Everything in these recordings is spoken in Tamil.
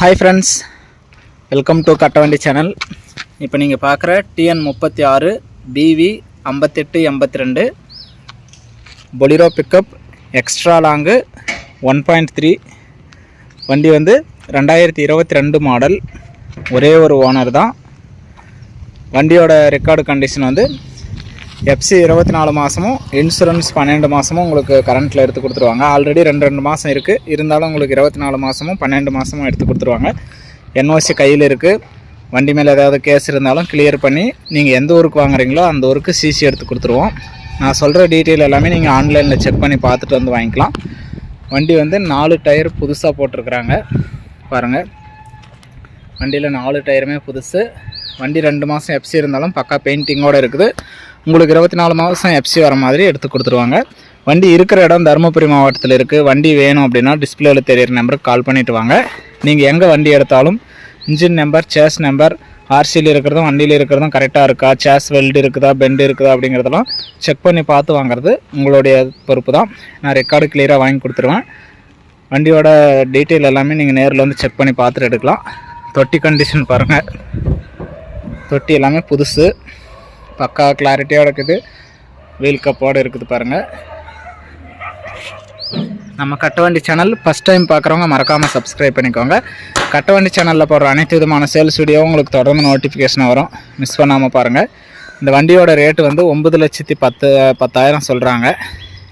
Hi friends welcome to Kattavandi channel இப்போ நீங்கள் பார்க்குற டிஎன் முப்பத்தி ஆறு பிவி ஐம்பத்தெட்டு எண்பத்தி ரெண்டு Bolero pickup extra long one point three வண்டி வந்து ரெண்டாயிரத்தி இருபத்தி ரெண்டு மாடல் ஒரே ஒரு ஓனர் தான். வண்டியோட ரெக்கார்டு கண்டிஷன் வந்து எஃப்சி இருபத்தி நாலு மாதமும் இன்சூரன்ஸ் பன்னெண்டு மாதமும் உங்களுக்கு கரண்ட்டில் எடுத்து கொடுத்துருவாங்க. ஆல்ரெடி ரெண்டு ரெண்டு மாதம் இருக்குது இருந்தாலும் உங்களுக்கு இருபத்தி நாலு மாதமும் பன்னெண்டு மாதமும் எடுத்து கொடுத்துருவாங்க. என்ஓசி கையில் இருக்குது வண்டி மேலே ஏதாவது கேஸ் இருந்தாலும் கிளியர் பண்ணி நீங்கள் எந்த ஊருக்கு வாங்குறீங்களோ அந்த ஊருக்கு சிசி எடுத்து கொடுத்துருவோம். நான் சொல்கிற டீட்டெயில் எல்லாமே நீங்கள் ஆன்லைனில் செக் பண்ணி பார்த்துட்டு வந்து வாங்கிக்கலாம். வண்டி வந்து நாலு டயர் புதுசாக போட்டிருக்குறாங்க. பாருங்கள் வண்டியில் நாலு டயருமே புதுசு. வண்டி ரெண்டு மாதம் எஃப்சி இருந்தாலும் பக்கா பெயிண்டிங்கோடு இருக்குது. உங்களுக்கு இருபத்தி நாலு மாதம் எஃப்சி வர மாதிரி எடுத்து கொடுத்துருவாங்க. வண்டி இருக்கிற இடம் தருமபுரி மாவட்டத்தில் இருக்குது வண்டி வேணும் அப்படின்னா டிஸ்பிளேவில் தெரியிற நம்பருக்கு கால் பண்ணிவிட்டு வாங்க. நீங்கள் எங்கே வண்டி எடுத்தாலும் இன்ஜின் நம்பர் சேஸ் நம்பர் ஆர்சியில் இருக்கிறதும் வண்டியில் இருக்கிறதும் கரெக்டாக இருக்கா? சேஸ் வெல்டு இருக்குதா? பெண்டு இருக்குதா? அப்படிங்கிறதெல்லாம் செக் பண்ணி பார்த்து வாங்குறது உங்களுடைய பொறுப்பு தான். நான் ரெக்கார்டு கிளியராக வாங்கி கொடுத்துருவேன். வண்டியோட டீட்டெயில் எல்லாமே நீங்கள் நேரில் வந்து செக் பண்ணி பார்த்துட்டு எடுக்கலாம். தொட்டி கண்டிஷன் பாருங்கள் தொட்டி எல்லாமே புதுசு. பக்கா கிளாரிட்டியாக இருக்குது. வீல் கப்போடு இருக்குது பாருங்கள் நம்ம கட்டவண்டி சேனல் ஃபஸ்ட் டைம் பார்க்குறவங்க மறக்காமல் சப்ஸ்கிரைப் பண்ணிக்கோங்க. கட்டவண்டி சேனலில் போடுற அனைத்து விதமான சேல்ஸ் வீடியோ உங்களுக்கு தொடர்ந்து நோட்டிஃபிகேஷன் வரும். மிஸ் பண்ணாமல் பாருங்கள் இந்த வண்டியோட ரேட்டு வந்து ஒம்பது லட்சத்தி பத்து பத்தாயிரம் சொல்கிறாங்க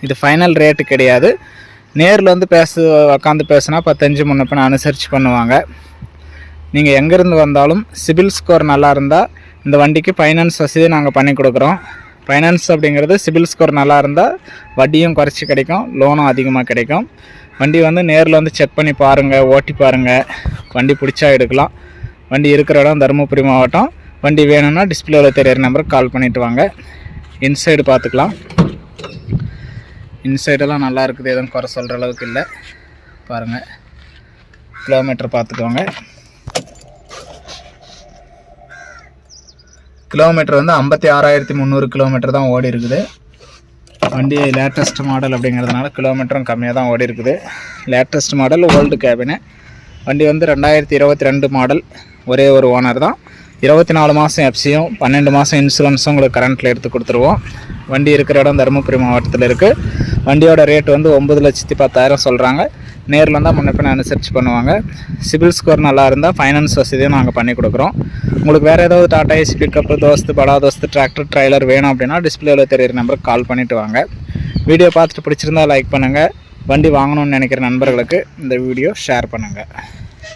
இது ஃபைனல் ரேட்டு கிடையாது. நேரில் வந்து பேச உக்காந்து பேசுனா பத்தஞ்சு முன்ன பின்ன அனுசரித்து பண்ணுவாங்க. நீங்கள் எங்கேருந்து வந்தாலும் சிபில் ஸ்கோர் நல்லா இருந்தால் இந்த வண்டிக்கு ஃபைனான்ஸ் வசதி நாங்கள் பண்ணி கொடுக்குறோம். ஃபைனான்ஸ் அப்படிங்கிறது சிபில் ஸ்கோர் நல்லா இருந்தால் வட்டியும் குறைச்சி கிடைக்கும் லோனும் அதிகமாக கிடைக்கும். வண்டி வந்து நேரில் வந்து செக் பண்ணி பாருங்கள் ஓட்டி பாருங்கள் வண்டி பிடிச்சா எடுக்கலாம். வண்டி இருக்கிற இடம் தருமபுரி மாவட்டம். வண்டி வேணும்னா டிஸ்பிளேவில் தெரியிற நம்பருக்கு கால் பண்ணிவிட்டு வாங்க. இன்சைடு பார்த்துக்கலாம். இன்சைடெல்லாம் நல்லா இருக்குது எதுவும் குறை சொல்கிற அளவுக்கு இல்லை. பாருங்கள் கிலோமீட்டர் பார்த்துக்கோங்க. கிலோமீட்டர் வந்து ஐம்பத்தி ஆறாயிரத்தி முந்நூறு கிலோமீட்டர் தான் ஓடி இருக்குது. வண்டி லேட்டஸ்ட் மாடல் அப்படிங்கிறதுனால கிலோமீட்டரும் கம்மியாக தான் ஓடி இருக்குது. லேட்டஸ்ட் மாடல் ஓல்டு கேபினு வண்டி வந்து ரெண்டாயிரத்தி இருபத்தி ரெண்டு மாடல் ஒரே ஒரு ஓனர் தான். இருபத்தி நாலு மாதம் எஃப்சியும் பன்னெண்டு மாதம் இன்சூரன்ஸும் உங்களுக்கு கரண்ட்டில் எடுத்து கொடுத்துருவோம். வண்டி இருக்கிற இடம் தருமபுரி மாவட்டத்தில் இருக்குது வண்டியோட ரேட் வந்து ஒம்பது லட்சத்தி பத்தாயிரம் சொல்கிறாங்க நேரில் வந்தால் முன்னே பின்ன அனுசரித்து பண்ணுவாங்க. சிபில் ஸ்கோர் நல்லா இருந்தால் ஃபைனான்ஸ் வசதியும் நாங்கள் பண்ணி கொடுக்குறோம். உங்களுக்கு வேறு ஏதாவது டாடா ஏசி பிக்கப்பு தோஸ்து படா தோஸ்து டிராக்டர் ட்ரைலர் வேணும் அப்படின்னா டிஸ்பிளேவில் தெரியிற நம்பருக்கு கால் பண்ணிவிட்டு வாங்க. வீடியோ பார்த்துட்டு பிடிச்சிருந்தா லைக் பண்ணுங்கள் வண்டி வாங்கணும்னு நினைக்கிற நண்பர்களுக்கு இந்த வீடியோ ஷேர் பண்ணுங்கள்